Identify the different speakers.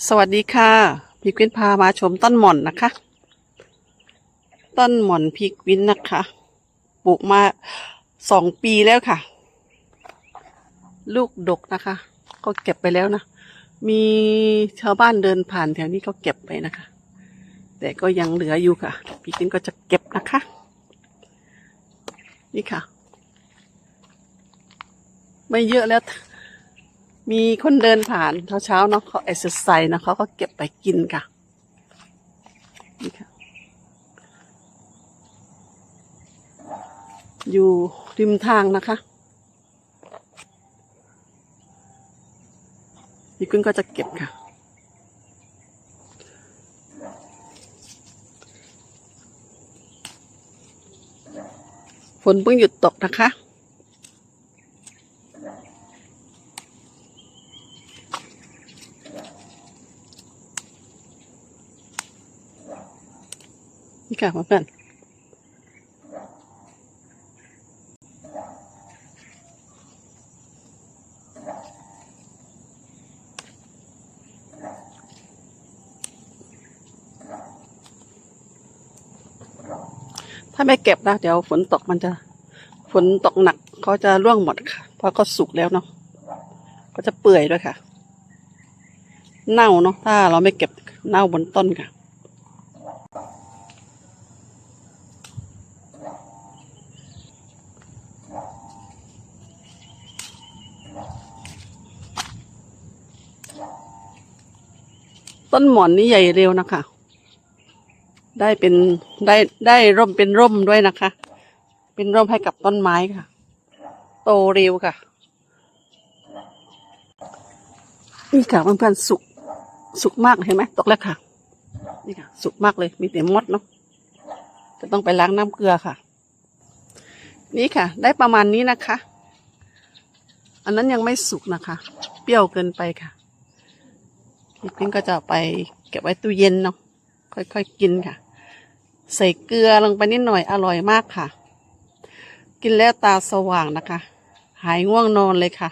Speaker 1: สวัสดีค่ะพี่กวินพามาชมต้นหม่อนนะคะ ต้นหม่อนพี่กวินนะคะ ปลูกมาสองปีแล้วค่ะ ลูกดกนะคะ ก็เก็บไปแล้วนะ มีชาวบ้านเดินผ่านแถวนี้ก็เก็บไปนะคะ แต่ก็ยังเหลืออยู่ค่ะพี่กวินก็จะเก็บนะคะ นี่ค่ะ ไม่เยอะแล้ว มีคนเดินผ่านเช้าๆเนาะเขาเอ็กซ์ไซส์นะเขาก็เก็บไปกินค่ะนี่ค่ะ อยู่ริมทางนะคะพี่กุ้งก็จะเก็บค่ะ ฝนเพิ่งหยุดตกนะคะ นี่ค่ะเพื่อนถ้าไม่เก็บนะ เดี๋ยวฝนตกมันจะ ฝนตกหนักเขาจะร่วงหมดค่ะ เพราะก็สุกแล้วเนาะก็จะเปื่อยด้วยค่ะ เน่าเนาะถ้าเราไม่เก็บเน่าบนต้นค่ะ ต้นหมอนนี่ใหญ่เร็วนะคะ ได้เป็นได้ได้ร่มเป็นร่มด้วยนะคะ เป็นร่มให้กับต้นไม้ค่ะ โตเร็วค่ะ นี่ค่ะเพื่อนๆสุกสุกมากเห็นไหมตกแล้วค่ะ นี่ค่ะ สุกมากเลยมีแต่มดเนาะจะต้องไปล้างน้ำเกลือค่ะ นี่ค่ะ ได้ประมาณนี้นะคะ อันนั้นยังไม่สุกนะคะ เปรี้ยวเกินไปค่ะ พี่ปิ้งก็จะไปเก็บไว้ตู้เย็นเนาะค่อยๆกินค่ะ ใส่เกลือลงไปนิดหน่อยอร่อยมากค่ะ กินแล้วตาสว่างนะคะ หายง่วงนอนเลยค่ะ